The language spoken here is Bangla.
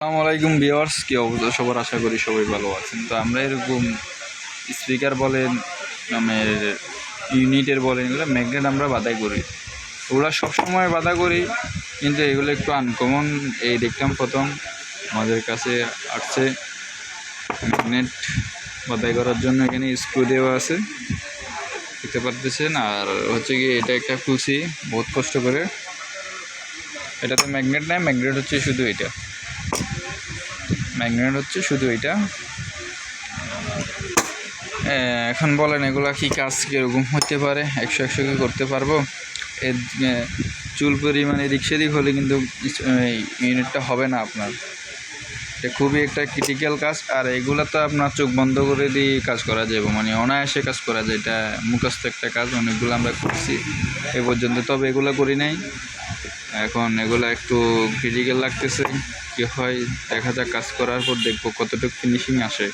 আসসালামু আলাইকুম ভিওয়ার্স কি অবস্থা? সবার আশা করি সবাই ভালো আছেন। তো আমরা এরকম স্পিকার বলেন আমার ইউনিটের বলেন, এগুলো ম্যাগনেট আমরা বাধাই করি। ওগুলো সবসময় বাধা করি, কিন্তু এগুলো একটু আনকমন এই দেখলাম প্রথম, আমাদের কাছে আসছে ম্যাগনেট বাধাই করার জন্য এখানে স্ক্রু দেওয়া আছে। দেখতে পারতেছেন? আর হচ্ছে কি এটা একটা খুলছি, বহুত কষ্ট করে। এটা তো ম্যাগনেট নয় ম্যাগনেট হচ্ছে শুধু এটা। ম্যাগনেট হচ্ছে, শুধু এটা। এখন বলেন এগুলা কি কাজ কীরকম হতে পারে? একশো একশো কি করতে পারব? এর চুল পরিমাণ এদিক সেদিক হলে কিন্তু ইউনিটটা হবে না আপনার। এটা খুবই একটা ক্রিটিক্যাল কাজ, আর এগুলো তো আপনার চোখ বন্ধ করে দিয়ে কাজ করা যাবে মানে অনায়াসে কাজ করা যায়, এটা মুখস্থ একটা কাজ, অনেকগুলো আমরা করছি এ পর্যন্ত, তবে এগুলো করি নাই। এখন এগুলো একটু ক্রিটিক্যাল লাগতেছে। কি হয়, দেখা যাক কাজ করার পর দেখব কতটুকু ফিনিশিং আসে।